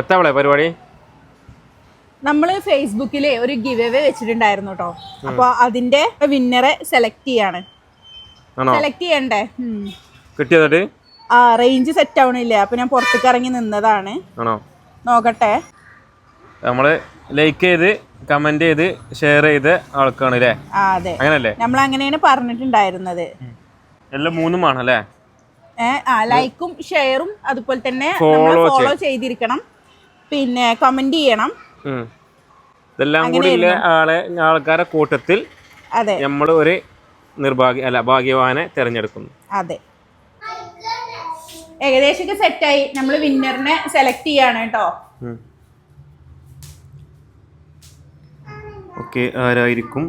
എത്താവളെ പരിപാടി? നമ്മൾ ഫേസ്ബുക്കിൽ ഒരു ഗിവ് അവേ വെച്ചിട്ടുണ്ടായിരുന്നു കേട്ടോ അപ്പൊ അതിന്റെ വിന്നറെ സെലക്ട് ചെയ്യാണ്. സെലക്ട് ചെയ്യണ്ടേ. കിട്ടിയതട്ട് ആ റേഞ്ച് സെറ്റ് ആവണില്ല? അപ്പൊ ഞാൻ പുറത്തേക്ക് ഇറങ്ങി നിന്നതാണ്. നോക്കട്ടെ. നമ്മൾ ലൈക്ക് ചെയ്ത് കമന്റ് ചെയ്ത് ഷെയർ ചെയ്ത് ആൾക്കാണ് അല്ലേ അങ്ങനല്ലേ? നമ്മൾ അങ്ങനെയാണ് പറഞ്ഞിട്ടുണ്ടായിരുന്നത്. എല്ലാം മൂന്നും ആണ് അല്ലേ ആ ലൈക്കും ഷെയറും അതുപോലെ തന്നെ നമ്മൾ ഫോളോ ചെയ്തിരിക്കണം. പിന്നെ കമന്റ് ചെയ്യണം. ഇതെല്ലാം കൂടി ആളെ ആൾക്കാരെ കൂട്ടത്തിൽ അതെ. നമ്മൾ ഒരു നിർഭാഗ്യ അല്ല ഭാഗ്യവാനെ തിരഞ്ഞെടുക്കുന്നു. അതെ. ഏകദേശം സെറ്റായി നമ്മൾ വിന്നറിനെ സെലക്ട് ചെയ്യാണ് കേട്ടോ. ഓക്കെ ആരായിരിക്കും?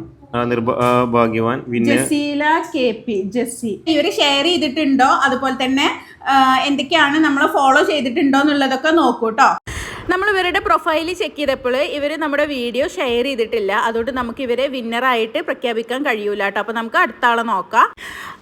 ഭാഗ്യവാൻ വിന്നർ ജസീല കെ പി ജസി ഇവർ ഷെയർ ചെയ്തിട്ടുണ്ടോ? അതുപോലെ തന്നെ എന്തൊക്കെയാണ് നമ്മൾ ഫോളോ ചെയ്തിട്ടുണ്ടോ എന്നുള്ളതൊക്കെ നോക്കൂ കേട്ടോ. നമ്മൾ ഇവരുടെ പ്രൊഫൈൽ ചെക്ക് ചെയ്തപ്പോൾ ഇവർ നമ്മുടെ വീഡിയോ ഷെയർ ചെയ്തിട്ടില്ല. അതുകൊണ്ട് നമുക്ക് ഇവരെ വിന്നറായിട്ട് പ്രഖ്യാപിക്കാൻ കഴിയൂല കേട്ടോ അപ്പോൾ നമുക്ക് അടുത്ത ആളെ നോക്കാം.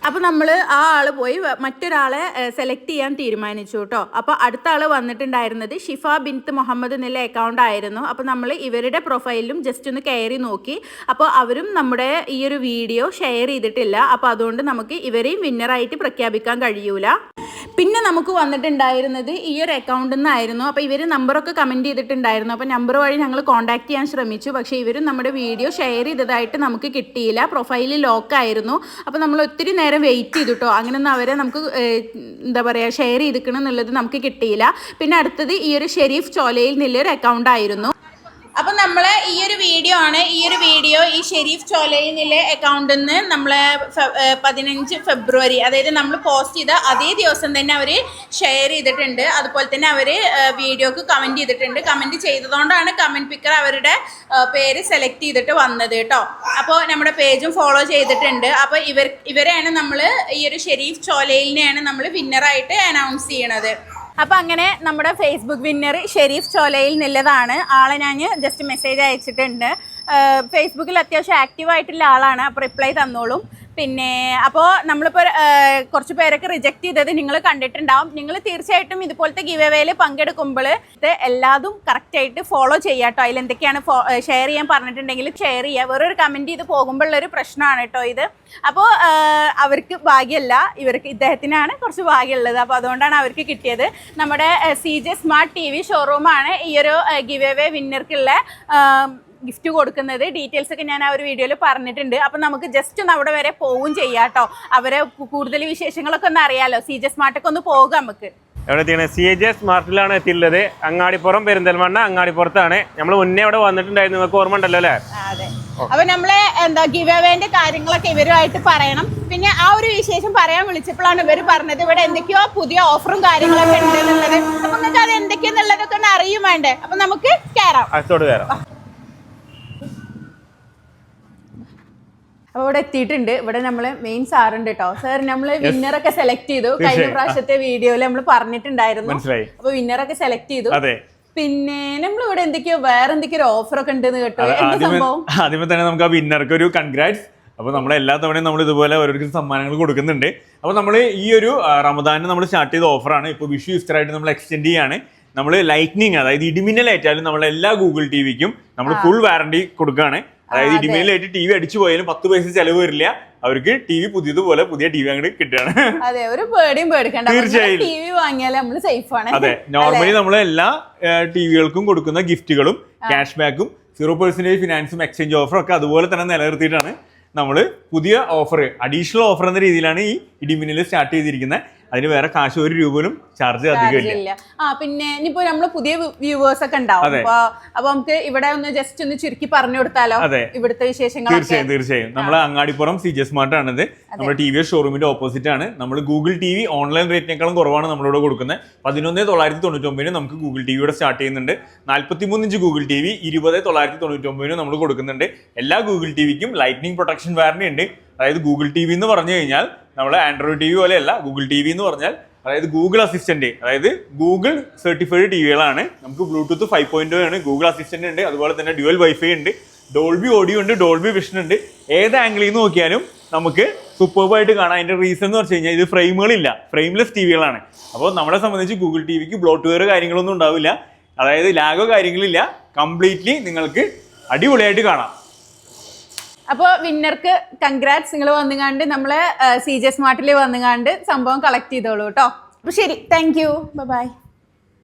അപ്പോൾ നമ്മൾ ആ ആൾ പോയി മറ്റൊരാളെ സെലക്ട് ചെയ്യാൻ തീരുമാനിച്ചു കേട്ടോ അപ്പോൾ അടുത്ത ആൾ വന്നിട്ടുണ്ടായിരുന്നത് ഷിഫ ബിൻത്ത് മുഹമ്മദ് എന്നുള്ള അക്കൗണ്ട് ആയിരുന്നു. അപ്പോൾ നമ്മൾ ഇവരുടെ പ്രൊഫൈലും ജസ്റ്റ് ഒന്ന് കയറി നോക്കി. അപ്പോൾ അവരും നമ്മുടെ ഈ ഒരു വീഡിയോ ഷെയർ ചെയ്തിട്ടില്ല. അപ്പോൾ അതുകൊണ്ട് നമുക്ക് ഇവരെയും വിന്നറായിട്ട് പ്രഖ്യാപിക്കാൻ കഴിയൂല. പിന്നെ നമുക്ക് വന്നിട്ടുണ്ടായിരുന്നത് ഈ ഒരു അക്കൗണ്ടിൽ നിന്നായിരുന്നു അപ്പോൾ ഇവർ നമ്പറൊക്കെ കമന്റ് ചെയ്തിട്ടുണ്ടായിരുന്നു. അപ്പോൾ നമ്പർ വഴി ഞങ്ങൾ കോൺടാക്ട് ചെയ്യാൻ ശ്രമിച്ചു. പക്ഷേ ഇവരും നമ്മുടെ വീഡിയോ ഷെയർ ചെയ്തതായിട്ട് നമുക്ക് കിട്ടിയില്ല. പ്രൊഫൈൽ ലോക്കായിരുന്നു അപ്പോൾ നമ്മൾ ഒത്തിരി നേരം വെയിറ്റ് ചെയ്തു കേട്ടോ അങ്ങനെയൊന്നും അവരെ നമുക്ക് എന്താ പറയുക ഷെയർ ചെയ്തിക്കണം എന്നുള്ളത് നമുക്ക് കിട്ടിയില്ല. പിന്നെ അടുത്തത് ഈ ഒരു ഷെരീഫ് ചോലയിൽ നിന്നൊരു അക്കൗണ്ട് ആയിരുന്നു. അപ്പം നമ്മൾ ഈ ഒരു വീഡിയോ ആണ് ഈ ഒരു വീഡിയോ ഈ ഷെരീഫ് ചോലയിലെ അക്കൗണ്ടിൽ നിന്ന് നമ്മളെ പതിനഞ്ച് ഫെബ്രുവരി അതായത് നമ്മൾ പോസ്റ്റ് ചെയ്ത അതേ ദിവസം തന്നെ അവർ ഷെയർ ചെയ്തിട്ടുണ്ട്. അതുപോലെ തന്നെ അവർ വീഡിയോക്ക് കമന്റ് ചെയ്തിട്ടുണ്ട്. കമന്റ് ചെയ്തതുകൊണ്ടാണ് കമന്റ് പിക്കർ അവരുടെ പേര് സെലക്ട് ചെയ്തിട്ട് വന്നത് കേട്ടോ. അപ്പോൾ നമ്മുടെ പേജും ഫോളോ ചെയ്തിട്ടുണ്ട്. അപ്പോൾ ഇവർ ഇവരെയാണ് നമ്മൾ ഈ ഒരു ഷെരീഫ് ചോലയിലിനെയാണ് നമ്മൾ വിന്നറായിട്ട് അനൗൺസ് ചെയ്യണത്. അപ്പൊ അങ്ങനെ നമ്മുടെ ഫേസ്ബുക്ക് വിന്നർ ഷെരീഫ് ചോലയിൽ നിന്നതാണ്. ആളെ ഞാൻ ജസ്റ്റ് മെസ്സേജ് അയച്ചിട്ടുണ്ട്. ഫേസ്ബുക്കിൽ അത്യാവശ്യം ആക്റ്റീവ് ആയിട്ടുള്ള ആളാണ്. അപ്പോൾ റിപ്ലൈ തന്നോളും. പിന്നെ അപ്പോൾ നമ്മളിപ്പോൾ കുറച്ച് പേരൊക്കെ റിജക്റ്റ് ചെയ്തത് നിങ്ങൾ കണ്ടിട്ടുണ്ടാവും. നിങ്ങൾ തീർച്ചയായിട്ടും ഇതുപോലത്തെ ഗീവ് എവേയിൽ പങ്കെടുക്കുമ്പോൾ ഇത് എല്ലാതും കറക്റ്റായിട്ട് ഫോളോ ചെയ്യുക കേട്ടോ അതിൽ എന്തൊക്കെയാണ് ഷെയർ ചെയ്യാൻ പറഞ്ഞിട്ടുണ്ടെങ്കിൽ ഷെയർ ചെയ്യുക വേറൊരു കമന്റ് ചെയ്ത് പോകുമ്പോഴുള്ളൊരു പ്രശ്നമാണ് കേട്ടോ ഇത്. അപ്പോൾ അവർക്ക് ഭാഗ്യമല്ല ഇവർക്ക് ഇദ്ദേഹത്തിനാണ് കുറച്ച് ഭാഗ്യമുള്ളത് അപ്പോൾ അതുകൊണ്ടാണ് അവർക്ക് കിട്ടിയത്. നമ്മുടെ C J smart T V ഷോറൂമാണ് ഈ ഒരു ഗിവ് എവേ വിന്നർക്കുള്ള ഗിഫ്റ്റ് കൊടുക്കുന്നത് ഡീറ്റെയിൽസ് ഒക്കെ ഞാൻ ആ ഒരു വീഡിയോയിൽ പറഞ്ഞിട്ടുണ്ട്. അപ്പം നമുക്ക് ജസ്റ്റ് ഒന്ന് അവിടെ വരെ പോവും ചെയ്യാം കേട്ടോ അവരെ കൂടുതൽ വിശേഷങ്ങളൊക്കെ ഒന്ന് അറിയാലോ. സി ജെ സ്മാർട്ടൊക്കെ ഒന്ന് പോകാം നമുക്ക്. എവിടെ എത്തിയാണ് സി എ ജെ സ്മാർട്ടിലാണ് എത്തിയുള്ളത്. അങ്ങാടിപ്പുറം പെരിന്തൽമണ്ണ അങ്ങാടിപ്പുറത്താണ്. നമ്മൾ മുന്നേ അവിടെ വന്നിട്ടുണ്ടായിരുന്നു. നിങ്ങൾക്ക് ഓർമ്മ ഉണ്ടല്ലോ അല്ലേ? അപ്പൊ നമ്മൾ എന്താ ഗിവ് അവേന്റെ കാര്യങ്ങളൊക്കെ ഇവരുമായിട്ട് പറയണം. പിന്നെ ആ ഒരു വിശേഷം പറയാൻ വിളിച്ചപ്പോഴാണ് ഇവർ പറഞ്ഞത് ഇവിടെ എന്തൊക്കെയോ പുതിയ ഓഫറും കാര്യങ്ങളൊക്കെ ഉണ്ട് എന്നുള്ളത് അപ്പൊ നിങ്ങൾക്ക് അത് എന്തൊക്കെയാന്നുള്ളതൊക്കെ ഒന്ന് അറിയും വേണ്ടേ അപ്പൊ നമുക്ക് കയറാം അപ്പൊ ഇവിടെ എത്തിയിട്ടുണ്ട്. ഇവിടെ നമ്മൾ മെയിൻ സാറുണ്ട് കേട്ടോ സാർ നമ്മൾ വിന്നറൊക്കെ സെലക്ട് ചെയ്തു. കഴിഞ്ഞ. പ്രാവശ്യത്തെ വീഡിയോയിൽ നമ്മൾ പറഞ്ഞിട്ടുണ്ടായിരുന്നു. അപ്പോൾ അപ്പൊ വിന്നറൊക്കെ സെലക്ട് ചെയ്തു. പിന്നെ നമ്മൾ ഇവിടെ എന്തൊക്കെയോ വേറെ എന്തൊക്കെയോ ഓഫർ ഒക്കെ ഉണ്ടെന്ന് കേട്ടോ. ആദ്യമേ സംഭവം? ആദ്യമേ തന്നെ നമുക്ക് ആ വിന്നർക്ക് ഒരു കൺഗ്രാറ്റ്സ് അപ്പോൾ നമ്മൾ എല്ലാ തവണയും നമ്മൾ ഇതുപോലെ ഓരോരുത്തർക്കും സമ്മാനങ്ങൾ കൊടുക്കുന്നുണ്ട്. അപ്പോൾ നമ്മൾ ഈ ഒരു റമദാനിന് നമ്മൾ സ്റ്റാർട്ട് ചെയ്ത ഓഫറാണ് ഇപ്പോൾ വിഷു ഈസ്റ്റർ ആയിട്ട് നമ്മൾ എക്സ്റ്റെൻഡ് ചെയ്യാണ്. നമ്മൾ ലൈറ്റ്നിങ് അതായത് ഇടിമിന്നലേറ്റാലും നമ്മൾ എല്ലാ ഗൂഗിൾ ടി വിക്കും നമ്മൾ ഫുൾ വാറണ്ടി കൊടുക്കുകയാണ് അതായത് ഇടിമിന്നലേറ്റ് ടി വി അടിച്ചു പോയാലും പത്ത് പൈസ ചെലവ് വരില്ല. അവർക്ക് ടി വി പുതിയതുപോലെ പുതിയ ടി വി അങ്ങോട്ട് കിട്ടുകയാണ്. അതെ ഒരു പേടിയും പേടിക്കണ്ട. തീർച്ചയായും. ടി വി വാങ്ങിയാൽ നമ്മൾ സേഫ് ആണ്. അതെ നോർമലി നമ്മൾ എല്ലാ ടി വികൾക്കും കൊടുക്കുന്ന ഗിഫ്റ്റുകളും ക്യാഷ് ബാക്കും സീറോ പെർസെന്റേജ് ഫിനാൻസും എക്സ്ചേഞ്ച് ഓഫറും ഒക്കെ അതുപോലെ തന്നെ നിലനിർത്തിയിട്ടാണ് നമ്മൾ പുതിയ ഓഫർ അഡീഷണൽ ഓഫർ എന്ന രീതിയിലാണ് ഈ ഇടിമിന്നൽ സ്റ്റാർട്ട് ചെയ്തിരിക്കുന്നത് അതിന് വേറെ കാശ് ഒരു രൂപ പോലും ചാർജ് അധികമില്ല ആ പിന്നെ ഇനിയിപ്പോ നമ്മൾ പുതിയ വ്യൂവേഴ്സ് ഒക്കെ ഉണ്ടാവും. അപ്പൊ നമുക്ക് ഇവിടെ ഒന്ന് ജസ്റ്റ് ഒന്ന് ചുരുക്കി പറഞ്ഞു കൊടുത്താലോ? അതെ. ഇവിടുത്തെ വിശേഷങ്ങൾ തീർച്ചയായും തീർച്ചയായും. നമ്മൾ അങ്ങാടിപ്പുറം സി ജെ സ്മാർട്ട് ആണത്. നമ്മുടെ ടി വി എസ് ഷോറൂമിന്റെ ഓപ്പോസിറ്റ് ആണ്. നമ്മൾ ഗൂഗിൾ ടി വി ഓൺലൈൻ റേറ്റിനേക്കാളും കുറവാണ് നമ്മളിവിടെ കൊടുക്കുന്നത്. പതിനൊന്ന് തൊള്ളായിരത്തി തൊണ്ണൂറ്റൊമ്പതിന് നമുക്ക് ഗൂഗിൾ ടി വിയുടെ സ്റ്റാർട്ട് ചെയ്യുന്നുണ്ട്. നാൽപ്പത്തി മൂന്ന് ഇഞ്ച് ഗൂഗിൾ ടി വി ഇരുപത് തൊള്ളായിരത്തി തൊണ്ണൂറ്റൊമ്പതിന് നമ്മൾ കൊടുക്കുന്നുണ്ട്. എല്ലാ ഗൂഗിൾ ടി വിക്കും ലൈറ്റ്നിങ് പ്രൊട്ടക്ഷൻ വാറണ്ടി ഉണ്ട്. അതായത് ഗൂഗിൾ ടി വി എന്ന് പറഞ്ഞു കഴിഞ്ഞാൽ നമ്മൾ ആൻഡ്രോയിഡ് ടി വി പോലെയല്ല ഗൂഗിൾ ടി വി എന്ന് പറഞ്ഞാൽ അതായത് ഗൂഗിൾ അസിസ്റ്റന്റ് അതായത് ഗൂഗിൾ സർട്ടിഫൈഡ് ടി വികളാണ് നമുക്ക് ബ്ലൂടൂത്ത് ഫൈവ് പോയിന്റ് ആണ് ഗൂഗിൾ അസിസ്റ്റന്റ് ഉണ്ട് അതുപോലെ തന്നെ ഡ്യുവൽ വൈഫൈ ഉണ്ട് ഡോൾബി ഓഡിയോ ഉണ്ട് ഡോൾബി വിഷൻ ഉണ്ട്. ഏത് ആംഗിളിൽ നിന്ന് നോക്കിയാലും നമുക്ക് സൂപ്പർബായിട്ട് കാണാം. അതിന്റെ റീസൺ എന്ന് പറഞ്ഞു കഴിഞ്ഞാൽ ഇത് ഫ്രെയിമുകളില്ല ഫ്രെയിംലെസ് ടി വികളാണ് അപ്പോൾ നമ്മളെ സംബന്ധിച്ച് ഗൂഗിൾ ടി വിക്ക് ബ്ലോട്ട്വെയർ കാര്യങ്ങളൊന്നും ഉണ്ടാവില്ല. അതായത് ലാഗോ കാര്യങ്ങളില്ല. കംപ്ലീറ്റ്ലി നിങ്ങൾക്ക് അടിപൊളിയായിട്ട് കാണാം. അപ്പോൾ വിന്നർക്ക് കൺഗ്രാറ്റ്സ് നിങ്ങൾ വന്നുകാണ്ട് നമ്മളെ സി ജെ സ്മാർട്ടിൽ വന്നുകാണ്ട് സംഭവം കളക്ട് ചെയ്തോളൂ കേട്ടോ അപ്പോൾ ശരി. Thank you by